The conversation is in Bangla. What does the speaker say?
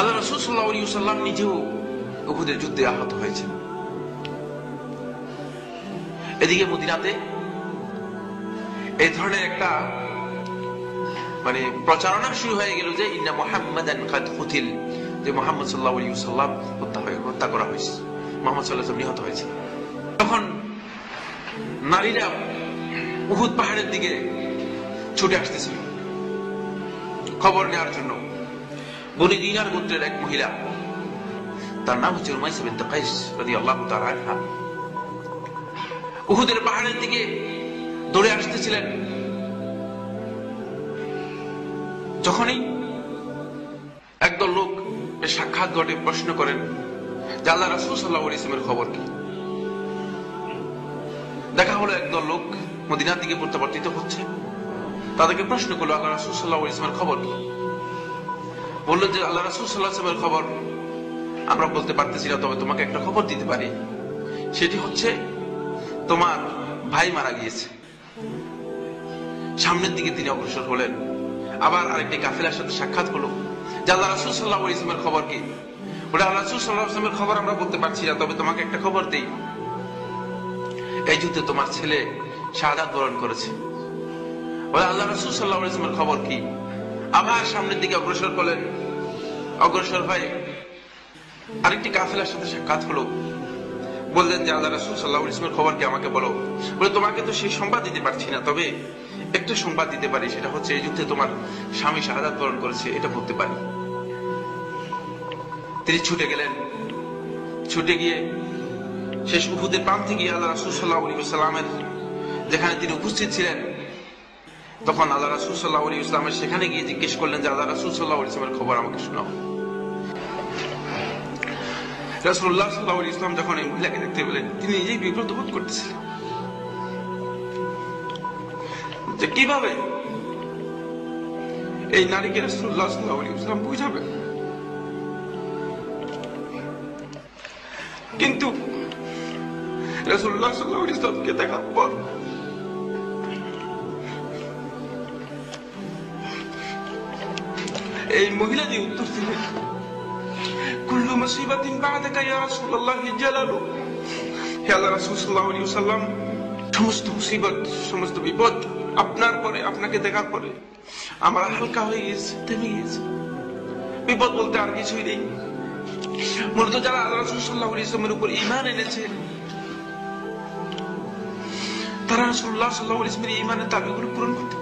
আল্লাহ রসুল সাল্লাহ নিজেও উহুদের যুদ্ধে আহত হয়েছেন। এদিকে মদিনাতে এই ধরনের একটা মানে প্রচারণা শুরু হয়ে গেল যে ইন্না মোহাম্মদান কাদ কুতিল, যে মোহাম্মদ সাল্লাহ আলী সাল্লাম হত্যা হয়ে, হত্যা করা হয়েছে। মোহাম্মদ সাল্লাহ নিহত হয়েছে। তখন নারীরা উহুদ পাহাড়ের দিকে ছুটে আসতেছিল। খবর নেওয়ার জন্য বনি দিনার গোত্রের এক মহিলা। তার নাম হচ্ছে আনহা। উহুদের পাহাড়ের দিকে দৌড়ে আসতেছিলেন। যখনই একদল লোক সাক্ষাৎ ঘটে, প্রশ্ন করেন, যে আল্লাহ রাসুল সাল্লাহ ইসলামের খবর কি? দেখা হলো একদল লোক মদিনার দিকে প্রত্যাবর্তিত হচ্ছে। তাদেরকে প্রশ্ন করল, আল্লাহ রাসুল সাল্লাহ ইসলামের খবর কি? বলল যে আল্লাহ রাসুল সাল্লাহ ইসলামের খবর, আমরা বলতে পারতেছি না, তবে তোমাকে একটা খবর দিতে পারি। সেটি হচ্ছে, তোমার ভাই মারা গিয়েছে। সামনের দিকে তিনি অগ্রসর হলেন। আবার আরেকটি কাফেলার সাথে সাক্ষাৎ হলো, যে আল্লাহ রাসুল সাল্লাহ ইসলামের খবর কি? বলে, আল্লাহ রাসুল সাল্লাহ ইসলামের খবর আমরা বলতে পারছি না, তবে তোমাকে একটা খবর দিই। এই যুদ্ধে তোমার ছেলে শাহাদাত বরণ করেছে। বলে, আল্লাহ রাসুল সাল্লাহ ইসলামের খবর কি? আবার সামনের দিকে অগ্রসর করলেন। অগ্রসর হয়ে আরেকটি কাফেলার সাথে সাক্ষাৎ হলো। বললেন যে, আল্লাহ রাসুল সাল্লাহ ইসলামের খবর কি আমাকে বলো? বলে, তোমাকে তো সেই সংবাদ দিতে পারছি না। তবে একটু সংবাদ দিতে পারি, সেটা হচ্ছে এই যুদ্ধে তোমার স্বামী শাহাদাত বরণ করেছে, এটা বলতে পারি। তিনি ছুটে গেলেন। ছুটে গিয়ে শেষ উহুদের প্রান্তে গিয়ে আল্লাহ রাসুল সাল্লাহ সাল্লামের যেখানে তিনি উপস্থিত ছিলেন তখন আল্লাহ রাসুল সাল্লাহ আলী ইসলামের সেখানে গিয়ে জিজ্ঞেস করলেন যে, আল্লাহ রাসুল সাল্লাহ ইসলামের খবর আমাকে শোনাও। রাসুল্লাহ সাল্লাহ ইসলাম যখন এই মহিলাকে দেখতে পেলেন তিনি নিজেই বিব্রত বোধ করতেছিলেন। যে কীভাবে এই নারীকে রাসুল্লাহ সাল্লাহ ইসলাম বুঝাবে কিন্তু রাসুল্লাহ সাল্লাহ ইসলামকে দেখার পর এই মহিলা উত্তর দিলেন কুল্লু মুসিবাতিন বাদাকা ইয়া রাসূলুল্লাহ জালালু। হে আল্লাহ রাসূল সাল্লাল্লাহু আলাইহি সমস্ত মুসিবত, সমস্ত বিপদ আপনার পরে, আপনাকে দেখার পরে আমার হালকা হয়ে গেছে থেমে গেছে বিপদ বলতে আর কিছুই নেই। মূলত যারা আল্লাহ রাসূল সাল্লাল্লাহু আলাইহি উপর ঈমান এনেছে, তারা রাসূলুল্লাহ সাল্লাল্লাহু আলাইহি ওয়াসাল্লামের ঈমানের দাবিগুলো পূরণ করতে